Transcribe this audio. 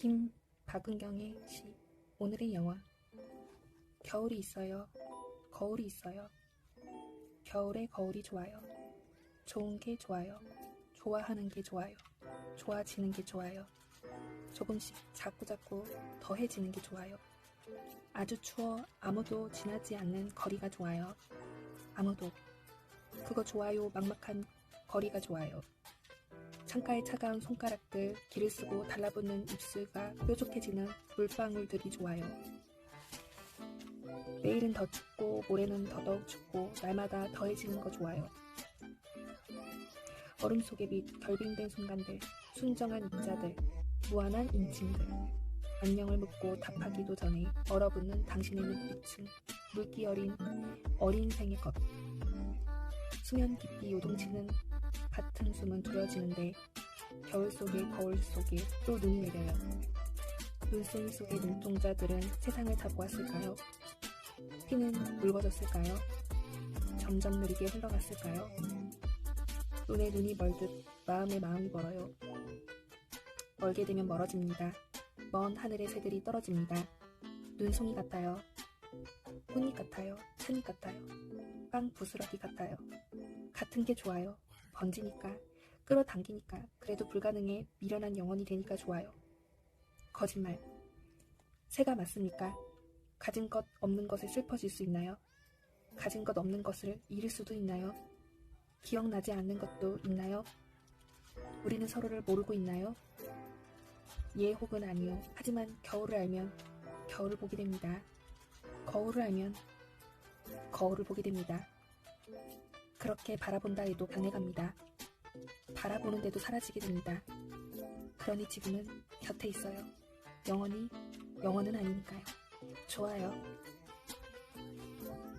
김 박은경의 시 오늘의 영화 겨울이 있어요. 거울이 있어요. 겨울에 거울이 좋아요. 좋은 게 좋아요. 좋아하는 게 좋아요. 좋아지는 게 좋아요. 조금씩 자꾸자꾸 더해지는 게 좋아요. 아주 추워 아무도 지나지 않는 거리가 좋아요. 아무도. 그거 좋아요 막막한 거리가 좋아요. 창가의 차가운 손가락들, 기를 쓰고 달라붙는 입술과 뾰족해지는 물방울들이 좋아요. 내일은 더 춥고 모레는 더더욱 춥고 날마다 더해지는 거 좋아요. 얼음 속에 빛 결빙된 순간들, 순정한 입자들, 무한한 인칭들. 안녕을 묻고 답하기도 전에 얼어붙는 당신의 눈빛은 물기 어린 어린 생의 것. 수면 깊이 요동치는 같은 숨은 두려지는데 겨울 속에 거울 속에 또 눈이 내려요. 눈송이 속의 눈동자들은 세상을 다 보았을까요? 피는 묽어졌을까요? 점점 느리게 흘러갔을까요? 눈에 눈이 멀듯 마음에 마음이 멀어요. 멀게 되면 멀어집니다. 먼 하늘의 새들이 떨어집니다. 눈송이 같아요. 꽃잎 같아요. 찬잎 같아요. 빵 부스러기 같아요. 같은 게 좋아요. 번지니까, 끌어당기니까, 그래도 불가능해 미련한 영혼이 되니까 좋아요. 거짓말. 새가 맞습니까? 가진 것 없는 것에 슬퍼질 수 있나요? 가진 것 없는 것을 잃을 수도 있나요? 기억나지 않는 것도 있나요? 우리는 서로를 모르고 있나요? 예 혹은 아니요. 하지만 겨울을 알면 겨울을 보게 됩니다. 거울을 알면 거울을 보게 됩니다. 그렇게 바라본다 해도 변해갑니다. 바라보는데도 사라지게 됩니다. 그러니 지금은 곁에 있어요. 영원히 영원은 아니니까요. 좋아요.